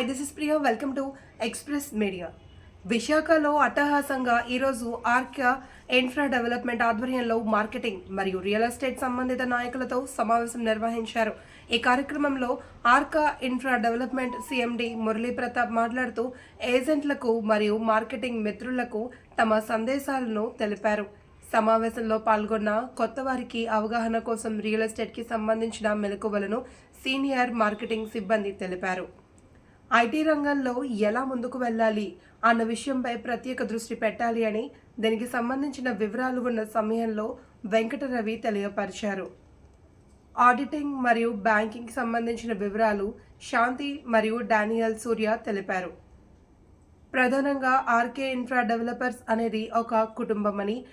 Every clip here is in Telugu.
Hi this is Priya welcome to express media విశాఖలో అట్టహాసంగా ఈరోజు ఆర్కా ఇన్ఫ్రా డెవలప్మెంట్ ఆధ్వర్యంలో మార్కెటింగ్ మరియు రియల్ ఎస్టేట్ సంబంధిత నాయకులతో సమావేశం నిర్వహించారు. ఈ కార్యక్రమంలో Arka infra development CMD Murali Pratap మాట్లాడుతూ ఏజెంట్లకు మరియు మార్కెటింగ్ మిత్రులకు తమ సందేశాలను తెలిపారు. సమావేశంలో పాల్గొన్న కొత్త వారికి అవగాహన కోసం రియల్ ఎస్టేట్కి సంబంధించిన మెలకువలను సీనియర్ మార్కెటింగ్ సిబ్బంది తెలిపారు. ఐటీ రంగంలో ఎలా ముందుకు వెళ్ళాలి అన్న విషయంపై ప్రత్యేక దృష్టి పెట్టాలి అని దీనికి సంబంధించిన వివరాలు ఉన్న సమయంలో వెంకటరవి తెలియపరిచారు. ఆడిటింగ్ మరియు బ్యాంకింగ్ సంబంధించిన వివరాలు శాంతి మరియు డానియల్ సూర్య తెలిపారు. ప్రధానంగా ఆర్కే ఇన్ఫ్రా డెవలపర్స్ అనేది ఒక కుటుంబం అని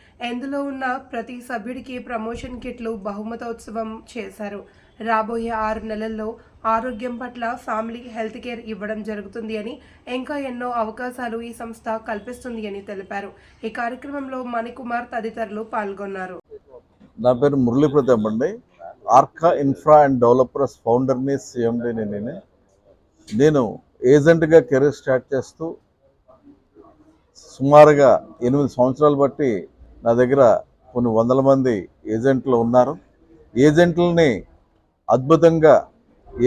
ఉన్న ప్రతి సభ్యుడికి ప్రమోషన్ కిట్లు బహుమతోత్సవం చేశారు. రాబోయే ఆరు నెలల్లో ఆరోగ్యం పట్ల ఫ్యామిలీ హెల్త్ కేర్ ఇవ్వడం జరుగుతుంది అని ఇంకా ఎన్నో అవకాశాలు ఈ సంస్థ కల్పిస్తుంది అని తెలిపారు. ఈ కార్యక్రమంలో మణికుమార్ తదితరులు పాల్గొన్నారు. నా పేరు మురళీ ప్రతాప్ అండి. ఆర్కా ఇన్ఫ్రా అండ్ డెవలపర్స్ ఫౌండర్ని సీఎండిని నేను. నేను ఏజెంట్గా కెరీర్ స్టార్ట్ చేస్తూ సుమారుగా ఎనిమిది సంవత్సరాలు బట్టి నా దగ్గర కొన్ని వందల మంది ఏజెంట్లు ఉన్నారు. ఏజెంట్లని అద్భుతంగా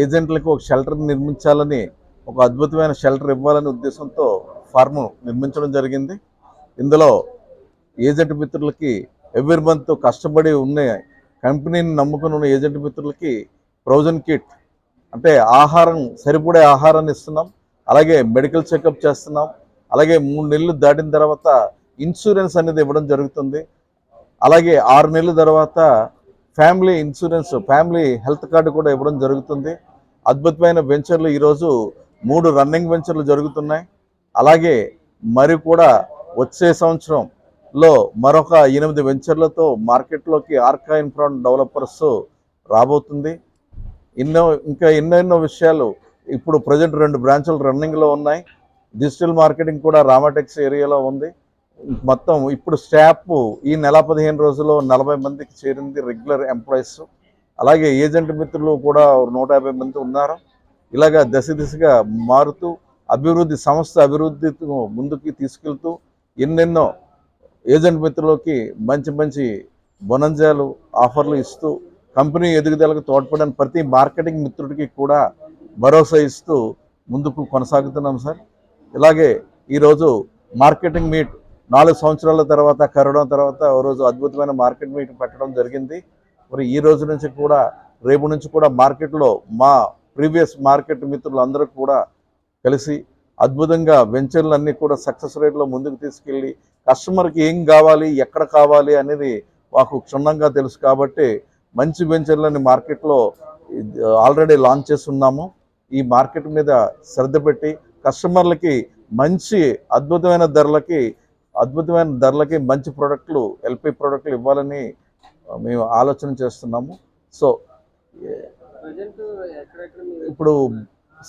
ఏజెంట్లకు ఒక షెల్టర్ నిర్మించాలని ఒక అద్భుతమైన షెల్టర్ ఇవ్వాలనే ఉద్దేశంతో ఫార్మ్ నిర్మించడం జరిగింది. ఇందులో ఏజెంట్ మిత్రులకి ఎవ్రీ మంత్ కష్టపడి ఉన్న కంపెనీని నమ్ముకుని ఉన్న ఏజెంట్ మిత్రులకి ప్రొవిజన్ కిట్ అంటే ఆహారం సరిపడే ఆహారాన్ని ఇస్తున్నాం. అలాగే మెడికల్ చెకప్ చేస్తున్నాం. అలాగే మూడు నెలలు దాటిన తర్వాత ఇన్సూరెన్స్ అనేది ఇవ్వడం జరుగుతుంది. అలాగే ఆరు నెలల తర్వాత family insurance family health card కూడా ఇవ్వడం జరుగుతుంది. అద్భుతమైన వెంచర్లు ఈరోజు మూడు రన్నింగ్ వెంచర్లు జరుగుతున్నాయి. అలాగే మరి కూడా వచ్చే సంవత్సరంలో మరొక ఎనిమిది వెంచర్లతో మార్కెట్లోకి ఆర్కా ఇన్ఫ్రా డెవలపర్స్ రాబోతుంది. ఎన్నో ఇంకా ఎన్నెన్నో విషయాలు ఇప్పుడు ప్రజెంట్ రెండు బ్రాంచులు రన్నింగ్లో ఉన్నాయి. డిజిటల్ మార్కెటింగ్ కూడా రామాటెక్స్ ఏరియాలో ఉంది. మొత్తం ఇప్పుడు స్టాఫ్ ఈ నెల పదిహేను రోజుల్లో నలభై మందికి చేరింది రెగ్యులర్ ఎంప్లాయీస్ అలాగే ఏజెంట్ మిత్రులు కూడా నూట యాభై మంది ఉన్నారు. ఇలాగా దశ దిశగా మారుతూ అభివృద్ధి సంస్థ అభివృద్ధి ముందుకు తీసుకెళ్తూ ఎన్నెన్నో ఏజెంట్ మిత్రులకి మంచి మంచి బొనంజాలు ఆఫర్లు ఇస్తూ కంపెనీ ఎదుగుదలకు తోడ్పడని ప్రతి మార్కెటింగ్ మిత్రుడికి కూడా భరోసా ఇస్తూ ముందుకు కొనసాగుతున్నాం సార్. ఇలాగే ఈరోజు మార్కెటింగ్ మీట్ నాలుగు సంవత్సరాల తర్వాత కరోనా తర్వాత ఓ రోజు అద్భుతమైన మార్కెట్ మీట్ పెట్టడం జరిగింది. మరి ఈ రోజు నుంచి కూడా రేపు నుంచి కూడా మార్కెట్లో మా ప్రీవియస్ మార్కెట్ మిత్రులందరూ కూడా కలిసి అద్భుతంగా వెంచర్లన్నీ కూడా సక్సెస్ రేట్లో ముందుకు తీసుకెళ్ళి కస్టమర్కి ఏం కావాలి ఎక్కడ కావాలి అనేది మాకు క్షుణ్ణంగా తెలుసు కాబట్టి మంచి వెంచర్లని మార్కెట్లో ఆల్రెడీ లాంచ్ చేస్తున్నాము. ఈ మార్కెట్ మీద శ్రద్ధ పెట్టి కస్టమర్లకి మంచి అద్భుతమైన ధరలకి అద్భుతమైన ధరలకి మంచి ప్రోడక్ట్లు ఎల్పి ప్రోడక్ట్లు ఇవ్వాలని మేము ఆలోచన చేస్తున్నాము. సో ఇప్పుడు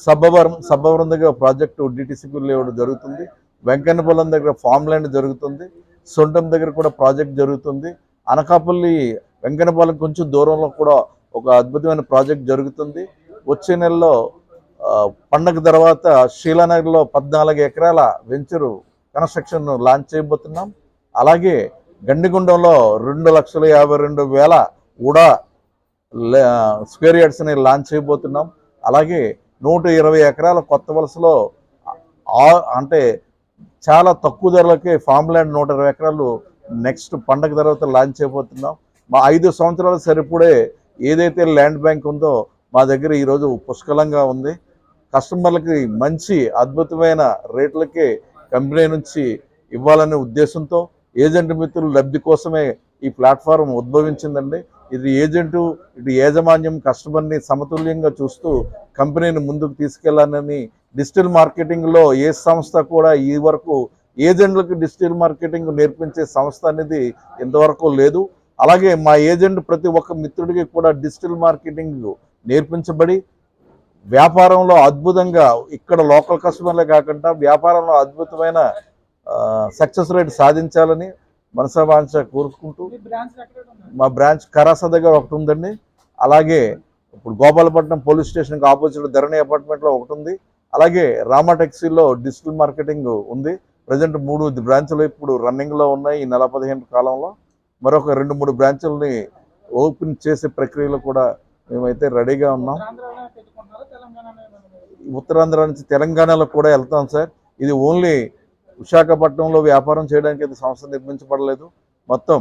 సబ్బవరం సబ్బవరం దగ్గర ప్రాజెక్టు డిటిసిపి లేఅవుట్ జరుగుతుంది. వెంకన్నపల్లం దగ్గర ఫామ్ ల్యాండ్ జరుగుతుంది. సొంటం దగ్గర కూడా ప్రాజెక్ట్ జరుగుతుంది. అనకాపల్లి వెంకన్నపల్లి కొంచెం దూరంలో కూడా ఒక అద్భుతమైన ప్రాజెక్ట్ జరుగుతుంది. వచ్చే నెలలో పండగ తర్వాత శీలానగర్లో పద్నాలుగు ఎకరాల వెంచరు కన్స్ట్రక్షన్ లాంచ్ చేయబోతున్నాం. అలాగే గండిగుండంలో రెండు లక్షల యాభై రెండు వేల కూడా స్క్వేర్ యార్డ్స్ని లాంచ్ చేయబోతున్నాం. అలాగే నూట ఇరవై ఎకరాల కొత్త వలసలో అంటే చాలా తక్కువ ధరలకే ఫామ్ ల్యాండ్ నూట ఇరవై ఎకరాలు నెక్స్ట్ పండగ తర్వాత లాంచ్ చేయబోతున్నాం. మా ఐదు సంవత్సరాలు సరిపడే ఏదైతే ల్యాండ్ బ్యాంక్ ఉందో మా దగ్గర ఈరోజు పుష్కలంగా ఉంది. కస్టమర్లకి మంచి అద్భుతమైన రేట్లకే కంపెనీ నుంచి ఇవ్వాలనే ఉద్దేశంతో ఏజెంట్ మిత్రుల లబ్ధి కోసమే ఈ ప్లాట్ఫారం ఉద్భవించిందండి. ఇది ఏజెంటు ఇటు యాజమాన్యం కస్టమర్ని సమతుల్యంగా చూస్తూ కంపెనీని ముందుకు తీసుకెళ్ళాలని డిజిటల్ మార్కెటింగ్లో ఏ సంస్థ కూడా ఈ వరకు ఏజెంట్లకు డిజిటల్ మార్కెటింగ్ నేర్పించే సంస్థ అనేది ఇంతవరకు లేదు. అలాగే మా ఏజెంట్ ప్రతి ఒక్క మిత్రుడికి కూడా డిజిటల్ మార్కెటింగ్ నేర్పించబడి వ్యాపారంలో అద్భుతంగా ఇక్కడ లోకల్ కస్టమర్లే కాకుండా వ్యాపారంలో అద్భుతమైన సక్సెస్ రేట్ సాధించాలని మనసావాంఛ కోరుకుంటూ బ్రాంచ్ మా బ్రాంచ్ కరాస దగ్గర ఒకటి ఉందండి. అలాగే ఇప్పుడు గోపాలపట్నం పోలీస్ స్టేషన్కి ఆపోజిట్ ధరణి అపార్ట్మెంట్లో ఒకటి ఉంది. అలాగే రామా టెక్సీలో డిజిటల్ మార్కెటింగ్ ఉంది. ప్రజెంట్ మూడు బ్రాంచులు ఇప్పుడు రన్నింగ్లో ఉన్నాయి ఈ నెల పదిహేను కాలంలో. మరొక రెండు మూడు బ్రాంచులని ఓపెన్ చేసే ప్రక్రియలో కూడా మేమైతే రెడీగా ఉన్నాం. ఉత్తరాంధ్ర నుంచి తెలంగాణలో కూడా వెళ్తాం సార్. ఇది ఓన్లీ విశాఖపట్నంలో వ్యాపారం చేయడానికి ఇది సంస్థ నిర్మించబడలేదు. మొత్తం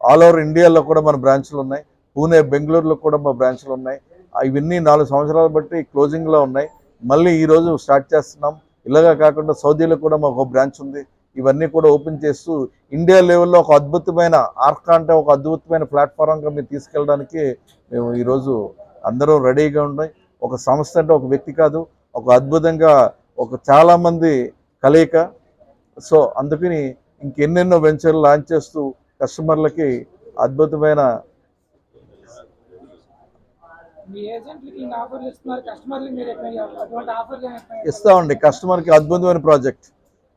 ఆల్ ఓవర్ ఇండియాలో కూడా మన బ్రాంచ్లు ఉన్నాయి. పూణే బెంగళూరులో కూడా మా బ్రాంచ్లు ఉన్నాయి. ఇవన్నీ నాలుగు సంవత్సరాలు బట్టి క్లోజింగ్లో ఉన్నాయి. మళ్ళీ ఈ రోజు స్టార్ట్ చేస్తున్నాం. ఇలాగా కాకుండా సౌదీలో కూడా మాకు బ్రాంచ్ ఉంది. ఇవన్నీ కూడా ఓపెన్ చేస్తూ ఇండియా లెవెల్లో ఒక అద్భుతమైన ఆర్కా అంటే ఒక అద్భుతమైన ప్లాట్ఫారంగా మీరు తీసుకెళ్ళడానికి మేము ఈరోజు అందరూ రెడీగా ఉన్నాయి ఒక సంస్థ అంటే ఒక వ్యక్తి కాదు ఒక అద్భుతంగా ఒక చాలా మంది కలయిక. సో అందుకని ఇంకెన్నెన్నో వెంచర్లు లాంచ్ చేస్తూ కస్టమర్లకి అద్భుతమైన ఇస్తామండి. కస్టమర్కి అద్భుతమైన ప్రాజెక్ట్.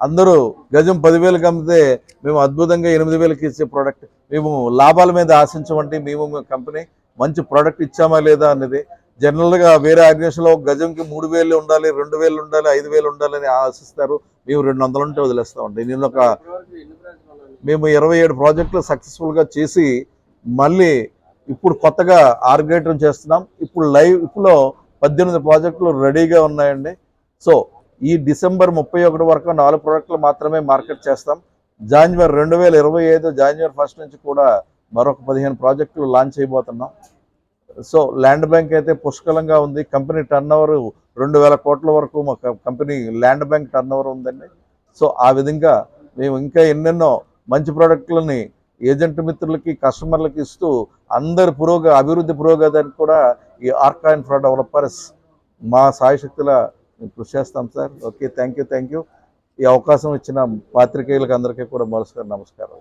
అందరూ గజం పదివేలకు అమ్మితే మేము అద్భుతంగా ఎనిమిది వేలకి ఇచ్చే ప్రోడక్ట్ మేము లాభాల మీద ఆశించమంటే మేము కంపెనీ మంచి ప్రోడక్ట్ ఇచ్చామా లేదా అనేది జనరల్గా వేరే ఆర్గనైజేషన్లో గజంకి మూడు వేలు ఉండాలి రెండు వేలు ఉండాలి ఐదు వేలు ఉండాలని ఆశిస్తారు. మేము రెండు వందలు ఉంటే. వదిలేస్తామండి నేను ఒక మేము ఇరవై ఏడు ప్రాజెక్టులు సక్సెస్ఫుల్గా చేసి మళ్ళీ ఇప్పుడు కొత్తగా ఆర్గనేటర్ చేస్తున్నాం. ఇప్పుడు లైవ్ ఇప్పుడు పద్దెనిమిది ప్రాజెక్టులు రెడీగా ఉన్నాయండి. సో ఈ డిసెంబర్ ముప్పై ఒకటి వరకు నాలుగు ప్రోడక్ట్లు మాత్రమే మార్కెట్ చేస్తాం. జాన్వరి రెండు వేల ఇరవై ఐదు జాన్వరి ఫస్ట్ నుంచి కూడా మరొక పదిహేను ప్రాజెక్టులు లాంచ్ చేయబోతున్నాం. సో ల్యాండ్ బ్యాంక్ అయితే పుష్కలంగా ఉంది. కంపెనీ టర్న్ ఓవర్ రెండు వేల కోట్ల వరకు మా company land bank turnover ఉందండి. సో ఆ విధంగా మేము ఇంకా ఎన్నెన్నో మంచి ప్రోడక్ట్లని ఏజెంట్ మిత్రులకి కస్టమర్లకి ఇస్తూ అందరి పురోగ అభివృద్ధి పురోగతికి కూడా ఈ ఆర్కా ఇన్ఫ్రా డెవలపర్స్ మా సాయశక్తుల కృషి చేస్తాం sir. Okay thank you thank you ఈ అవకాశం ఇచ్చిన పాత్రికేయులకు అందరికీ కూడా మరోసారి నమస్కారం